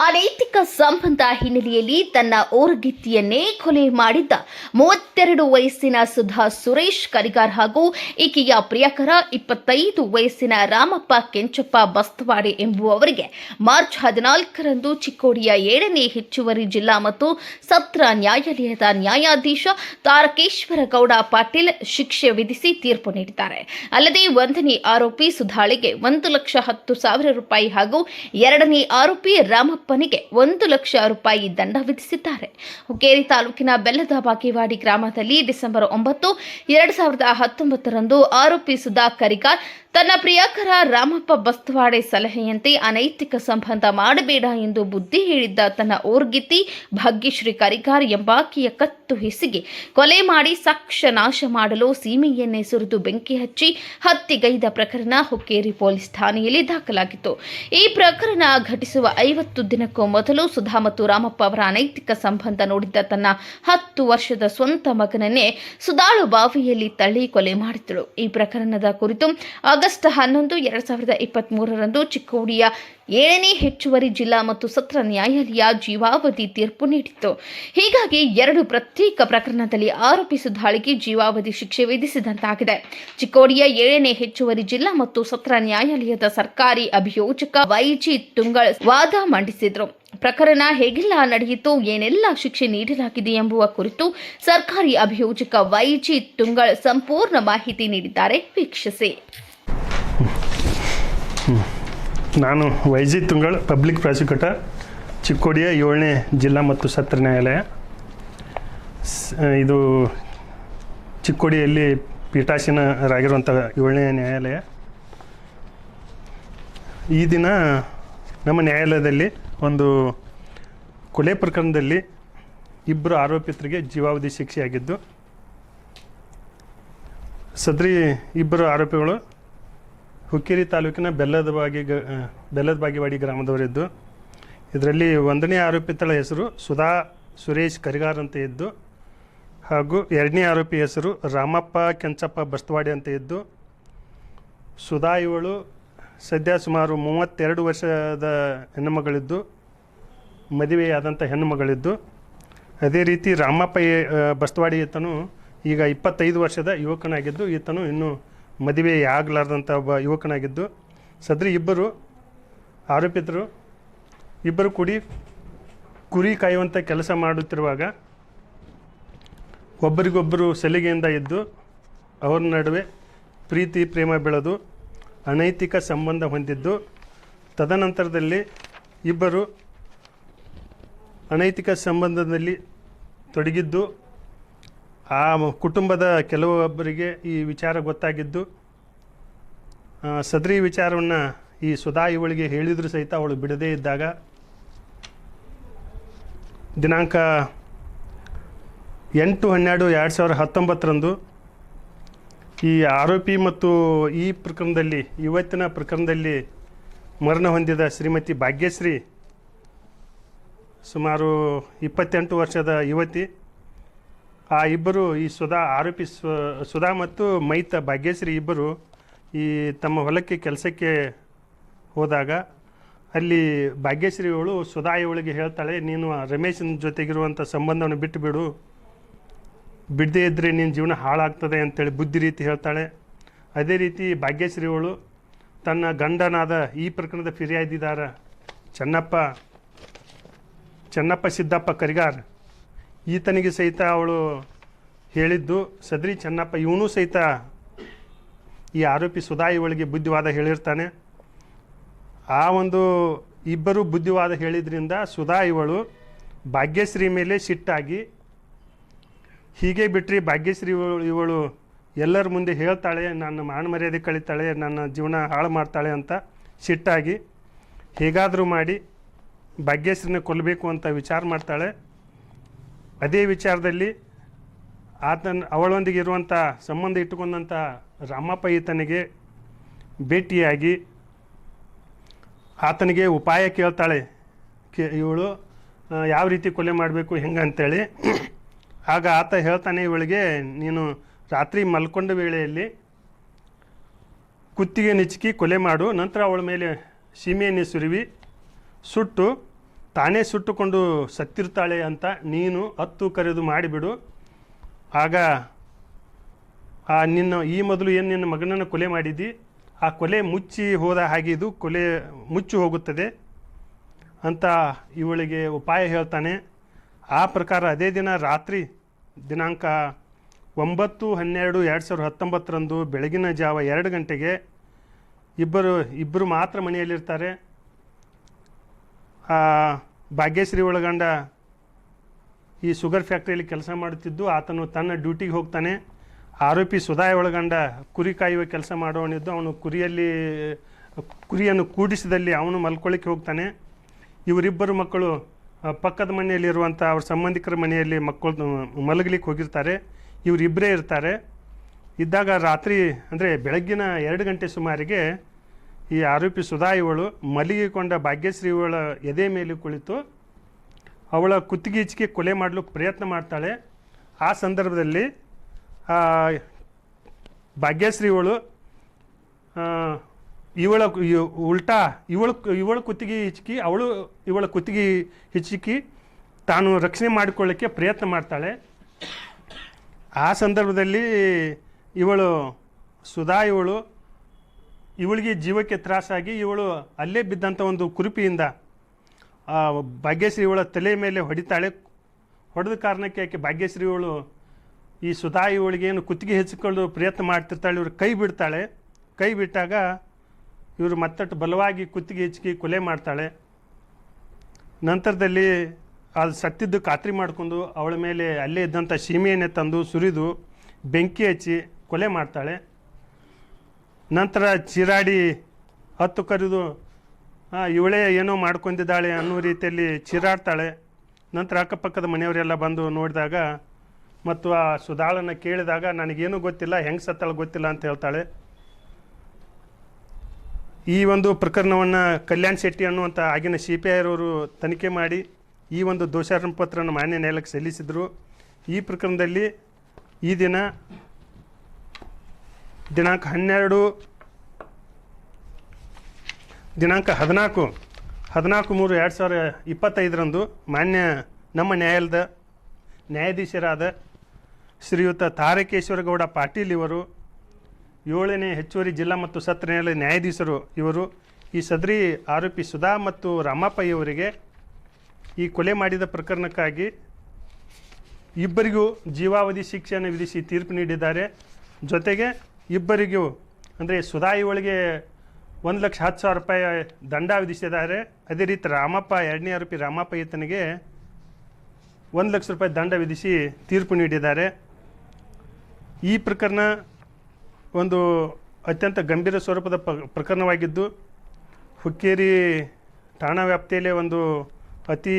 ಅನೈತಿಕ ಸಂಬಂಧ ಹಿನ್ನೆಲೆಯಲ್ಲಿ ತನ್ನ ಓರ್ಗಿತ್ತಿಯನ್ನೇ ಕೊಲೆ ಮಾಡಿದ್ದ ಮೂವತ್ತೆರಡು ವಯಸ್ಸಿನ ಸುಧಾ ಸುರೇಶ್ ಕರಿಗಾರ್ ಹಾಗೂ ಈಕೆಯ ಪ್ರಿಯಕರ ಇಪ್ಪತ್ತೈದು ವಯಸ್ಸಿನ ರಾಮಪ್ಪ ಕೆಂಚಪ್ಪ ಬಸ್ತವಾಡೆ ಎಂಬುವವರಿಗೆ ಮಾರ್ಚ್ ಹದಿನಾಲ್ಕರಂದು ಚಿಕ್ಕೋಡಿಯ ಏಳನೇ ಹೆಚ್ಚುವರಿ ಜಿಲ್ಲಾ ಮತ್ತು ಸತ್ರ ನ್ಯಾಯಾಲಯದ ನ್ಯಾಯಾಧೀಶ ತಾರಕೇಶ್ವರ ಗೌಡ ಪಾಟೀಲ್ ಶಿಕ್ಷೆ ವಿಧಿಸಿ ತೀರ್ಪು ನೀಡಿದ್ದಾರೆ. ಅಲ್ಲದೆ ಒಂದನೇ ಆರೋಪಿ ಸುಧಾಳಿಗೆ ಒಂದು ಲಕ್ಷ ಹತ್ತು ಸಾವಿರ ರೂಪಾಯಿ ಹಾಗೂ ಎರಡನೇ ಆರೋಪಿ ರಾಮಪ್ಪನಿಗೆ ಒಂದು ಲಕ್ಷ ರೂಪಾಯಿ ದಂಡ ವಿಧಿಸಿದ್ದಾರೆ. ಹುಕ್ಕೇರಿ ತಾಲೂಕಿನ ಬೆಲ್ಲದ ಬಾಕಿವಾಡಿ ಗ್ರಾಮದಲ್ಲಿ ಡಿಸೆಂಬರ್ ಒಂಬತ್ತು, ಎರಡು ಸಾವಿರದ ಹತ್ತೊಂಬತ್ತರಂದು ಆರೋಪಿ ಸುಧಾ ಕರಿಕಾರ್ ತನ್ನ ಪ್ರಿಯಕರ ರಾಮಪ್ಪ ಬಸ್ತವಾಡೆ ಸಲಹೆಯಂತೆ ಅನೈತಿಕ ಸಂಬಂಧ ಮಾಡಬೇಡ ಎಂದು ಬುದ್ಧಿ ಹೇಳಿದ್ದ ತನ್ನ ಓರ್ಗಿತಿ ಭಾಗ್ಯಶ್ರೀ ಕರಿಗಾರ್ ಎಂಬಾಕೆಯ ಕತ್ತು ಹಿಸಿಗೆ ಕೊಲೆ ಮಾಡಿ ಸಾಕ್ಷ್ಯ ನಾಶ ಮಾಡಲು ಸೀಮೆಯನ್ನೇ ಸುರಿದು ಬೆಂಕಿ ಹಚ್ಚಿ ಹತ್ಯೆಗೈದ ಪ್ರಕರಣ ಹುಕ್ಕೇರಿ ಪೊಲೀಸ್ ಠಾಣೆಯಲ್ಲಿ ದಾಖಲಾಗಿತ್ತು. ಈ ಪ್ರಕರಣ ಘಟಿಸುವ ಐವತ್ತು ದಿನಕ್ಕೂ ಮೊದಲು ಸುಧಾ ಮತ್ತು ರಾಮಪ್ಪ ಅವರ ಅನೈತಿಕ ಸಂಬಂಧ ನೋಡಿದ್ದ ತನ್ನ ಹತ್ತು ವರ್ಷದ ಸ್ವಂತ ಮಗನನ್ನೇ ಸುದಾಳು ಬಾವಿಯಲ್ಲಿ ತಳ್ಳಿ ಕೊಲೆ ಮಾಡಿದ್ದಳು ಈ ಪ್ರಕರಣದ ಕುರಿತು ಆಗಸ್ಟ್ ಹನ್ನೊಂದು, ಎರಡ್ ಸಾವಿರದ ಇಪ್ಪತ್ತ್ ಮೂರರಂದು ಚಿಕ್ಕೋಡಿಯ ಏಳನೇ ಹೆಚ್ಚುವರಿ ಜಿಲ್ಲಾ ಮತ್ತು ಸತ್ರ ನ್ಯಾಯಾಲಯ ಜೀವಾವಧಿ ತೀರ್ಪು ನೀಡಿತ್ತು. ಹೀಗಾಗಿ ಎರಡು ಪ್ರತ್ಯೇಕ ಪ್ರಕರಣದಲ್ಲಿ ಆರೋಪಿಸಿದ ದಾಳಿಗೆ ಜೀವಾವಧಿ ಶಿಕ್ಷೆ ವಿಧಿಸಿದಂತಾಗಿದೆ. ಚಿಕ್ಕೋಡಿಯ ಏಳನೇ ಹೆಚ್ಚುವರಿ ಜಿಲ್ಲಾ ಮತ್ತು ಸತ್ರ ನ್ಯಾಯಾಲಯದ ಸರ್ಕಾರಿ ಅಭಿಯೋಜಕ ವೈಜಿ ತುಂಗಳ್ ವಾದ ಮಂಡಿಸಿದ್ರು. ಪ್ರಕರಣ ಹೇಗೆಲ್ಲ, ನಡೆಯಿತು, ಏನೆಲ್ಲ ಶಿಕ್ಷೆ ನೀಡಲಾಗಿದೆ ಎಂಬುವ ಕುರಿತು ಸರ್ಕಾರಿ ಅಭಿಯೋಜಕ ವೈಜಿ ತುಂಗಳ್ ಸಂಪೂರ್ಣ ಮಾಹಿತಿ ನೀಡಿದ್ದಾರೆ. ವೀಕ್ಷಿಸಿ. ನಾನು ವೈಜಿ ತುಂಗಳ್ ಪಬ್ಲಿಕ್ ಪ್ರಾಸಿಕ್ಯೂಟರ್, ಚಿಕ್ಕೋಡಿಯ ಏಳನೇ ಜಿಲ್ಲಾ ಮತ್ತು ಸತ್ರ ನ್ಯಾಯಾಲಯ. ಇದು ಚಿಕ್ಕೋಡಿಯಲ್ಲಿ ಪೀಠಾಸೀನರಾಗಿರುವಂಥ ಏಳನೇ ನ್ಯಾಯಾಲಯ. ಈ ದಿನ ನಮ್ಮ ನ್ಯಾಯಾಲಯದಲ್ಲಿ ಒಂದು ಕೊಲೆ ಪ್ರಕರಣದಲ್ಲಿ ಇಬ್ಬರು ಆರೋಪಿತರಿಗೆ ಜೀವಾವಧಿ ಶಿಕ್ಷೆಯಾಗಿದ್ದು, ಸದ್ರಿ ಇಬ್ಬರು ಆರೋಪಿಗಳು ಹುಕ್ಕೇರಿ ತಾಲೂಕಿನ ಬೆಲ್ಲದ ಬಾಗಿ ಗ ಆ, ಬೆಲ್ಲದ ಬಾಗಿವಾಡಿ ಗ್ರಾಮದವರಿದ್ದು. ಇದರಲ್ಲಿ ಒಂದನೇ ಆರೋಪಿತಳ ಹೆಸರು ಸುಧಾ ಸುರೇಶ್ ಕರಿಗಾರ್ ಅಂತ ಇದ್ದು ಹಾಗೂ ಎರಡನೇ ಆರೋಪಿ ಹೆಸರು ರಾಮಪ್ಪ ಕೆಂಚಪ್ಪ ಬಸ್ತವಾಡಿ ಅಂತ ಇದ್ದು ಸುಧಾ ಇವಳು ಸದ್ಯ ಸುಮಾರು ಮೂವತ್ತೆರಡು ವರ್ಷದ ಹೆಣ್ಣುಮಗಳಿದ್ದು ಮದುವೆಯಾದಂಥ ಹೆಣ್ಣುಮಗಳಿದ್ದು. ಅದೇ ರೀತಿ ರಾಮಪ್ಪ ಬಸ್ತವಾಡಿ ಈತನು ಈಗ ಇಪ್ಪತ್ತೈದು ವರ್ಷದ ಯುವಕನಾಗಿದ್ದು ಈತನು ಇನ್ನೂ ಮದುವೆ ಆಗಲಾರ್ದಂಥ ಒಬ್ಬ ಯುವಕನಾಗಿದ್ದು, ಸದ್ರಿ ಇಬ್ಬರು ಆರೋಪಿತರು, ಇಬ್ಬರು ಕೂಡಿ ಕುರಿ ಕಾಯುವಂಥ ಕೆಲಸ ಮಾಡುತ್ತಿರುವಾಗ ಒಬ್ಬರಿಗೊಬ್ಬರು ಸಲಿಗೆಯಿಂದ ಇದ್ದು ಅವರ ನಡುವೆ ಪ್ರೀತಿ, ಪ್ರೇಮ ಬೆಳೆದು ಅನೈತಿಕ ಸಂಬಂಧ ಹೊಂದಿದ್ದು, ತದನಂತರದಲ್ಲಿ ಇಬ್ಬರು ಅನೈತಿಕ ಸಂಬಂಧದಲ್ಲಿ ತೊಡಗಿದ್ದು ಆ ಕುಟುಂಬದ ಕೆಲವೊಬ್ಬರಿಗೆ ಈ ವಿಚಾರ ಗೊತ್ತಾಗಿದ್ದು ಸದ್ರಿ ವಿಚಾರವನ್ನು ಈ ಸುಧಾ ಇವಳಿಗೆ ಹೇಳಿದರೂ ಸಹಿತ ಅವಳು ಬಿಡದೇ ಇದ್ದಾಗ, ದಿನಾಂಕ ಎಂಟು ಹನ್ನೆರಡು ಎರಡು ಸಾವಿರದ ಹತ್ತೊಂಬತ್ತರಂದು ಈ ಆರೋಪಿ ಮತ್ತು ಈ ಪ್ರಕರಣದಲ್ಲಿ, ಇವತ್ತಿನ ಪ್ರಕರಣದಲ್ಲಿ ಮರಣ ಹೊಂದಿದ ಶ್ರೀಮತಿ ಭಾಗ್ಯಶ್ರೀ ಸುಮಾರು ಇಪ್ಪತ್ತೆಂಟು ವರ್ಷದ ಯುವತಿ. ಆ ಇಬ್ಬರು ಈ ಸುಧಾ ಆರೋಪಿ ಸುಧಾ ಮತ್ತು ಮೈತ ಭಾಗ್ಯಶ್ರೀ ಇಬ್ಬರು ಈ ತಮ್ಮ ಹೊಲಕ್ಕೆ, ಕೆಲಸಕ್ಕೆ ಹೋದಾಗ ಅಲ್ಲಿ ಭಾಗ್ಯಶ್ರೀ ಅವಳು ಸುಧಾ ಇವಳಿಗೆ ಹೇಳ್ತಾಳೆ, ನೀನು ರಮೇಶನ ಜೊತೆಗಿರುವಂಥ ಸಂಬಂಧವನ್ನು ಬಿಟ್ಟು ಬಿಡು ಬಿಡದೇ ಇದ್ದರೆ ನಿನ್ನ ಜೀವನ ಹಾಳಾಗ್ತದೆ ಅಂತೇಳಿ ಬುದ್ಧಿ ರೀತಿ ಹೇಳ್ತಾಳೆ. ಅದೇ ರೀತಿ ಭಾಗ್ಯಶ್ರೀ ಅವಳು ತನ್ನ ಗಂಡನಾದ ಈ ಪ್ರಕರಣದ ಫಿರ್ಯಾದಿದಾರ, ಚೆನ್ನಪ್ಪ ಚೆನ್ನಪ್ಪ ಸಿದ್ದಪ್ಪ ಕರಿಗಾರ್ ಈತನಿಗೆ ಸಹಿತ ಅವಳು ಹೇಳಿದ್ದು, ಸದ್ರಿ ಚೆನ್ನಪ್ಪ, ಇವನು ಸಹಿತ ಈ ಆರೋಪಿ ಸುಧಾ ಇವಳಿಗೆ ಬುದ್ಧಿವಾದ ಹೇಳಿರ್ತಾನೆ. ಆ ಒಂದು ಇಬ್ಬರು ಬುದ್ಧಿವಾದ ಹೇಳಿದ್ರಿಂದ ಸುಧಾ ಇವಳು ಭಾಗ್ಯಶ್ರೀ ಮೇಲೆ ಸಿಟ್ಟಾಗಿ, ಹೀಗೆ ಬಿಟ್ಟರೆ ಭಾಗ್ಯಶ್ರೀ ಇವಳು ಇವಳು ಎಲ್ಲರ ಮುಂದೆ ಹೇಳ್ತಾಳೆ, ನನ್ನ ಮಾನ ಮರ್ಯಾದೆ ಕಳೀತಾಳೆ, ನನ್ನ ಜೀವನ ಹಾಳು ಮಾಡ್ತಾಳೆ ಅಂತ ಸಿಟ್ಟಾಗಿ, ಹೇಗಾದರೂ ಮಾಡಿ ಭಾಗ್ಯಶ್ರೀನ ಕೊಲ್ಲಬೇಕು ಅಂತ ವಿಚಾರ ಮಾಡ್ತಾಳೆ. ಅದೇ ವಿಚಾರದಲ್ಲಿ ಆತನ, ಅವಳೊಂದಿಗೆ ಇರುವಂಥ ಸಂಬಂಧ ಇಟ್ಟುಕೊಂಡಂಥ ರಾಮಪ್ಪ ಈತನಿಗೆ ಭೇಟಿಯಾಗಿ ಆತನಿಗೆ ಉಪಾಯ ಕೇಳ್ತಾಳೆ. ಕೇ, ಇವಳು ಯಾವ ರೀತಿ ಕೊಲೆ ಮಾಡಬೇಕು ಹೆಂಗೆ ಅಂತೇಳಿ ಆಗ ಆತ ಹೇಳ್ತಾನೆ ಇವಳಿಗೆ, ನೀನು ರಾತ್ರಿ ಮಲ್ಕೊಂಡ ವೇಳೆಯಲ್ಲಿ ಕುತ್ತಿಗೆ ನಿಚ್ಚಿ ಕೊಲೆ ಮಾಡು, ನಂತರ ಅವಳ ಮೇಲೆ ಸೀಮೆಯನ್ನು ಸುರಿವಿ, ಸುಟ್ಟು ತಾನೇ ಸುಟ್ಟುಕೊಂಡು ಸತ್ತಿರ್ತಾಳೆ ಅಂತ ನೀನು ಹತ್ತು ಕರೆದು ಮಾಡಿಬಿಡು. ಆಗ ಆ ನಿನ್ನ, ಈ ಮೊದಲು ಏನು ನಿನ್ನ ಮಗನನ್ನು ಕೊಲೆ ಮಾಡಿದ್ದಿ? ಆ ಕೊಲೆ ಮುಚ್ಚಿ ಹೋದ ಹಾಗೆ ಇದು ಕೊಲೆ ಮುಚ್ಚಿ ಹೋಗುತ್ತದೆ ಅಂತ ಇವಳಿಗೆ ಉಪಾಯ ಹೇಳ್ತಾನೆ. ಆ ಪ್ರಕಾರ ಅದೇ ದಿನ ರಾತ್ರಿ ದಿನಾಂಕ ಒಂಬತ್ತು ಹನ್ನೆರಡು ಎರಡು ಸಾವಿರದ ಹತ್ತೊಂಬತ್ತರಂದು ಬೆಳಗಿನ ಜಾವ ಎರಡು ಗಂಟೆಗೆ ಇಬ್ಬರು ಇಬ್ಬರು ಮಾತ್ರ ಮನೆಯಲ್ಲಿರ್ತಾರೆ. ಭಾಗ್ಯಶ್ರೀ ಒಳಗಂಡ ಈ ಶುಗರ್ ಫ್ಯಾಕ್ಟ್ರಿಯಲ್ಲಿ ಕೆಲಸ ಮಾಡುತ್ತಿದ್ದು, ಆತನು ತನ್ನ ಡ್ಯೂಟಿಗೆ ಹೋಗ್ತಾನೆ. ಆರೋಪಿ ಸುಧಾಯ ಒಳಗಂಡ ಕುರಿ ಕಾಯುವ ಕೆಲಸ ಮಾಡೋವನಿದ್ದು, ಅವನು ಕುರಿಯಲ್ಲಿ, ಕುರಿಯನ್ನು ಕೂಡಿಸಿದಲ್ಲಿ ಅವನು ಮಲ್ಕೊಳ್ಳಿಕ್ಕೆ ಹೋಗ್ತಾನೆ. ಇವರಿಬ್ಬರು ಮಕ್ಕಳು ಪಕ್ಕದ ಮನೆಯಲ್ಲಿರುವಂಥ ಅವ್ರ ಸಂಬಂಧಿಕರ ಮನೆಯಲ್ಲಿ ಮಕ್ಕಳು ಮಲಗಲಿಕ್ಕೆ ಹೋಗಿರ್ತಾರೆ. ಇವರಿಬ್ಬರೇ ಇರ್ತಾರೆ. ಇದ್ದಾಗ ರಾತ್ರಿ, ಅಂದರೆ ಬೆಳಗ್ಗಿನ ಎರಡು ಗಂಟೆ ಸುಮಾರಿಗೆ ಈ ಆರೋಪಿ ಸುಧಾ ಇವಳು ಮಲಗಿಕೊಂಡ ಭಾಗ್ಯಶ್ರೀ ಇವಳ ಎದೆ ಮೇಲೆ ಕುಳಿತು ಅವಳ ಕುತ್ತಿಗೆ ಈಚಿಗೆ ಕೊಲೆ ಮಾಡಲು ಪ್ರಯತ್ನ ಮಾಡ್ತಾಳೆ. ಆ ಸಂದರ್ಭದಲ್ಲಿ ಭಾಗ್ಯಶ್ರೀ ಇವಳು ಇವಳ ಇವ್- ಉಲ್ಟಾ ಇವಳು ಇವಳ ಕುತ್ತಿಗೆ ಹಿಚ್ಕಿ, ಅವಳು ಇವಳ ಕುತ್ತಿಗೆ ಹಿಚ್ಚಿಕಿ ತಾನು ರಕ್ಷಣೆ ಮಾಡಿಕೊಳ್ಳಕ್ಕೆ ಪ್ರಯತ್ನ ಮಾಡ್ತಾಳೆ. ಆ ಸಂದರ್ಭದಲ್ಲಿ ಇವಳು ಸುಧಾ ಇವಳು ಇವಳಿಗೆ ಜೀವಕ್ಕೆ ತ್ರಾಸಾಗಿ ಇವಳು ಅಲ್ಲೇ ಬಿದ್ದಂಥ ಒಂದು ಕುರುಪಿಯಿಂದ ಭಾಗ್ಯಶ್ರೀ ಇವಳ ತಲೆ ಮೇಲೆ ಹೊಡಿತಾಳೆ. ಹೊಡೆದ ಕಾರಣಕ್ಕೆ ಆಕೆ ಭಾಗ್ಯಶ್ರೀ ಇವಳು ಈ ಸುಧಾ ಇವಳಿಗೆ ಏನು ಕುತ್ತಿಗೆ ಹೆಚ್ಚಿಕೊಳ್ಳಲು ಪ್ರಯತ್ನ ಮಾಡ್ತಿರ್ತಾಳೆ. ಇವರು ಕೈ ಬಿಡ್ತಾಳೆ. ಕೈ ಬಿಟ್ಟಾಗ ಇವರು ಮತ್ತಟ್ಟು ಬಲವಾಗಿ ಕುತ್ತಿಗೆ ಹೆಚ್ಚಿಗೆ ಕೊಲೆ ಮಾಡ್ತಾಳೆ. ನಂತರದಲ್ಲಿ ಅದು ಸತ್ತಿದ್ದು ಖಾತ್ರಿ ಮಾಡಿಕೊಂಡು ಅವಳ ಮೇಲೆ ಅಲ್ಲೇ ಇದ್ದಂಥ ಸೀಮೆಯನ್ನೇ ತಂದು ಸುರಿದು ಬೆಂಕಿ ಹಚ್ಚಿ ಕೊಲೆ ಮಾಡ್ತಾಳೆ. ನಂತರ ಚಿರಾಡಿ ಹತ್ತು ಕರೆದು ಇವಳೇ ಏನೋ ಮಾಡ್ಕೊಂಡಿದ್ದಾಳೆ ಅನ್ನೋ ರೀತಿಯಲ್ಲಿ ಚಿರಾಡ್ತಾಳೆ. ನಂತರ ಅಕ್ಕಪಕ್ಕದ ಮನೆಯವರೆಲ್ಲ ಬಂದು ನೋಡಿದಾಗ ಮತ್ತು ಆ ಸುಧಾಳನ್ನು ಕೇಳಿದಾಗ, ನನಗೇನು ಗೊತ್ತಿಲ್ಲ, ಹೆಂಗೆ ಸತ್ತಾಳೆ ಗೊತ್ತಿಲ್ಲ ಅಂತ ಹೇಳ್ತಾಳೆ. ಈ ಒಂದು ಪ್ರಕರಣವನ್ನು ಕಲ್ಯಾಣ್ ಶೆಟ್ಟಿ ಅನ್ನುವಂಥ ಆಗಿನ ಸಿ ಪಿ ಐರವರು ತನಿಖೆ ಮಾಡಿ, ಈ ಒಂದು ದೋಷಾರೋಪ ಪತ್ರವನ್ನು ಮಾನ್ಯ ನ್ಯಾಯಾಲಯಕ್ಕೆ ಸಲ್ಲಿಸಿದರು. ಈ ಪ್ರಕರಣದಲ್ಲಿ ಈ ದಿನ ದಿನಾಂಕ ಹನ್ನೆರಡು, ದಿನಾಂಕ ಹದಿನಾಲ್ಕು ಹದಿನಾಲ್ಕು ಮೂರು ಎರಡು ಸಾವಿರ ಇಪ್ಪತ್ತೈದರಂದು ಮಾನ್ಯ ನಮ್ಮ ನ್ಯಾಯಾಲಯದ ನ್ಯಾಯಾಧೀಶರಾದ ಶ್ರೀಯುತ ತಾರಕೇಶ್ವರಗೌಡ ಪಾಟೀಲ್ ಇವರು, ಏಳನೇ ಹೆಚ್ಚುವರಿ ಜಿಲ್ಲಾ ಮತ್ತು ಸತ್ರ ನ್ಯಾಯಾಲಯ ನ್ಯಾಯಾಧೀಶರು ಇವರು, ಈ ಸದ್ರಿ ಆರೋಪಿ ಸುಧಾ ಮತ್ತು ರಾಮಪ್ಪ ಇವರಿಗೆ ಈ ಕೊಲೆ ಮಾಡಿದ ಪ್ರಕರಣಕ್ಕಾಗಿ ಇಬ್ಬರಿಗೂ ಜೀವಾವಧಿ ಶಿಕ್ಷೆಯನ್ನು ವಿಧಿಸಿ ತೀರ್ಪು ನೀಡಿದ್ದಾರೆ. ಜೊತೆಗೆ ಇಬ್ಬರಿಗೂ ಅಂದರೆ ಸುಧಾಯಿ ಒಳಗೆ ಒಂದು ಲಕ್ಷ ಹತ್ತು ಸಾವಿರ ರೂಪಾಯಿ ದಂಡ ವಿಧಿಸಿದ್ದಾರೆ. ಅದೇ ರೀತಿ ರಾಮಪ್ಪ, ಎರಡನೇ ಆರೋಪಿ ರಾಮಪ್ಪ ಈತನಿಗೆ ಒಂದು ಲಕ್ಷ ರೂಪಾಯಿ ದಂಡ ವಿಧಿಸಿ ತೀರ್ಪು ನೀಡಿದ್ದಾರೆ. ಈ ಪ್ರಕರಣ ಒಂದು ಅತ್ಯಂತ ಗಂಭೀರ ಸ್ವರೂಪದ ಪ್ರಕರಣವಾಗಿದ್ದು, ಹುಕ್ಕೇರಿ ಠಾಣಾ ವ್ಯಾಪ್ತಿಯಲ್ಲೇ ಒಂದು ಅತಿ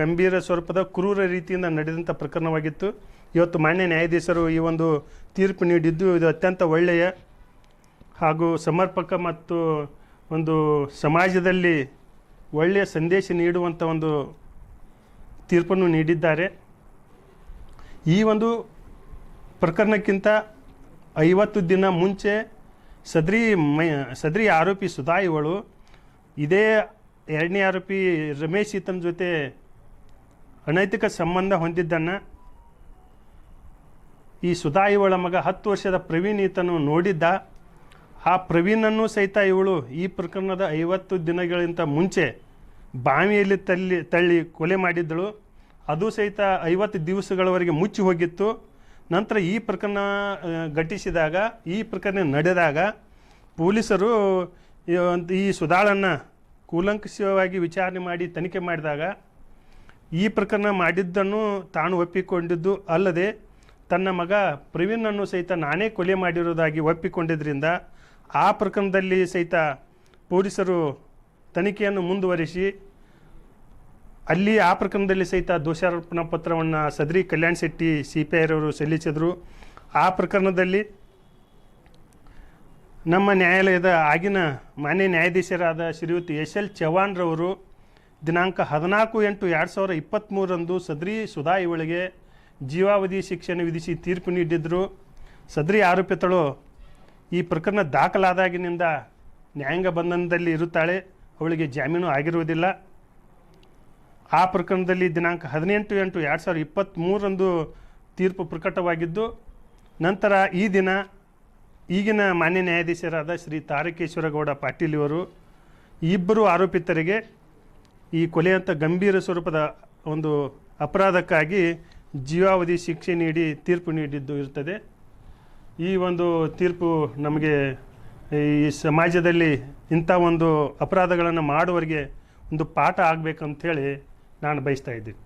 ಗಂಭೀರ ಸ್ವರೂಪದ ಕ್ರೂರ ರೀತಿಯಿಂದ ನಡೆದಂಥ ಪ್ರಕರಣವಾಗಿತ್ತು. ಇವತ್ತು ಮಾನ್ಯ ನ್ಯಾಯಾಧೀಶರು ಈ ಒಂದು ತೀರ್ಪು ನೀಡಿದ್ದು ಇದು ಅತ್ಯಂತ ಒಳ್ಳೆಯ ಹಾಗೂ ಸಮರ್ಪಕ ಮತ್ತು ಒಂದು ಸಮಾಜದಲ್ಲಿ ಒಳ್ಳೆಯ ಸಂದೇಶ ನೀಡುವಂಥ ಒಂದು ತೀರ್ಪನ್ನು ನೀಡಿದ್ದಾರೆ. ಈ ಒಂದು ಪ್ರಕರಣಕ್ಕಿಂತ ಐವತ್ತು ದಿನ ಮುಂಚೆ ಸದ್ರಿ ಮೈ, ಸದ್ರಿ ಆರೋಪಿ ಸುಧಾ ಇವಳು, ಇದೇ ಎರಡನೇ ಆರೋಪಿ ರಮೇಶ್ ಈತನ ಜೊತೆ ಅನೈತಿಕ ಸಂಬಂಧ ಹೊಂದಿದ್ದನ್ನು ಈ ಸುಧಾ ಇವಳ ಮಗ ಹತ್ತು ವರ್ಷದ ಪ್ರವೀಣ್ ಈತನು ನೋಡಿದ್ದ. ಆ ಪ್ರವೀಣನ್ನು ಸಹಿತ ಇವಳು ಈ ಪ್ರಕರಣದ ಐವತ್ತು ದಿನಗಳಿಂತ ಮುಂಚೆ ಬಾವಿಯಲ್ಲಿ ತಳ್ಳಿ ತಳ್ಳಿ ಕೊಲೆ ಮಾಡಿದ್ದಳು. ಅದು ಸಹಿತ ಐವತ್ತು ದಿವಸಗಳವರೆಗೆ ಮುಚ್ಚಿ ಹೋಗಿತ್ತು. ನಂತರ ಈ ಪ್ರಕರಣ ಘಟಿಸಿದಾಗ, ಈ ಪ್ರಕರಣ ನಡೆದಾಗ ಪೊಲೀಸರು ಈ ಸುಧಾಳನ್ನು ಕೂಲಂಕಷವಾಗಿ ವಿಚಾರಣೆ ಮಾಡಿ ತನಿಖೆ ಮಾಡಿದಾಗ ಈ ಪ್ರಕರಣ ಮಾಡಿದ್ದನ್ನು ತಾನು ಒಪ್ಪಿಕೊಂಡಿದ್ದು ಅಲ್ಲದೆ ತನ್ನ ಮಗ ಪ್ರವೀಣನ್ನು ಸಹಿತ ನಾನೇ ಕೊಲೆ ಮಾಡಿರುವುದಾಗಿ ಒಪ್ಪಿಕೊಂಡಿದ್ದರಿಂದ ಆ ಪ್ರಕರಣದಲ್ಲಿ ಸಹಿತ ಪೊಲೀಸರು ತನಿಖೆಯನ್ನು ಮುಂದುವರಿಸಿ, ಅಲ್ಲಿ ಆ ಪ್ರಕರಣದಲ್ಲಿ ಸಹಿತ ದೋಷಾರೋಪಣಾ ಪತ್ರವನ್ನು ಸದ್ರಿ ಕಲ್ಯಾಣ್ ಶೆಟ್ಟಿ ಸಿ ಪಿ ಐರವರು ಸಲ್ಲಿಸಿದರು. ಆ ಪ್ರಕರಣದಲ್ಲಿ ನಮ್ಮ ನ್ಯಾಯಾಲಯದ ಆಗಿನ ಮಾನ್ಯ ನ್ಯಾಯಾಧೀಶರಾದ ಶ್ರೀಯುತ ಎಸ್ ಎಲ್ ಚವ್ಹಾಣ್ರವರು ದಿನಾಂಕ ಹದಿನಾಲ್ಕು ಎಂಟು ಎರಡು ಸಾವಿರ ಇಪ್ಪತ್ತ್ಮೂರರಂದು ಸದ್ರಿ ಸುಧಾ ಇವಳಿಗೆ ಜೀವಾವಧಿ ಶಿಕ್ಷಣ ವಿಧಿಸಿ ತೀರ್ಪು ನೀಡಿದ್ದರು ಸದ್ರಿ ಆರೋಪಿತಳು ಈ ಪ್ರಕರಣ ದಾಖಲಾದಾಗಿನಿಂದ ನ್ಯಾಯಾಂಗ ಬಂಧನದಲ್ಲಿ ಇರುತ್ತಾಳೆ. ಅವಳಿಗೆ ಜಾಮೀನು ಆಗಿರುವುದಿಲ್ಲ. ಆ ಪ್ರಕರಣದಲ್ಲಿ ದಿನಾಂಕ ಹದಿನೆಂಟು ಎಂಟು ಎರಡು ಸಾವಿರದ ಇಪ್ಪತ್ತ್ಮೂರರಂದು ತೀರ್ಪು ಪ್ರಕಟವಾಗಿದ್ದು, ನಂತರ ಈ ದಿನ ಈಗಿನ ಮಾನ್ಯ ನ್ಯಾಯಾಧೀಶರಾದ ಶ್ರೀ ತಾರಕೇಶ್ವರಗೌಡ ಪಾಟೀಲ್ ಇವರು ಇಬ್ಬರು ಆರೋಪಿತರಿಗೆ ಈ ಕೊಲೆಯಂಥ ಗಂಭೀರ ಸ್ವರೂಪದ ಒಂದು ಅಪರಾಧಕ್ಕಾಗಿ ಜೀವಾವಧಿ ಶಿಕ್ಷೆ ನೀಡಿ ತೀರ್ಪು ನೀಡಿದ್ದು ಇರ್ತದೆ. ಈ ಒಂದು ತೀರ್ಪು ನಮಗೆ ಈ ಸಮಾಜದಲ್ಲಿ ಇಂಥ ಒಂದು ಅಪರಾಧಗಳನ್ನು ಮಾಡುವವರಿಗೆ ಒಂದು ಪಾಠ ಆಗಬೇಕಂತೇಳಿ ನಾನು ಬಯಸ್ತಾ ಇದ್ದೀನಿ.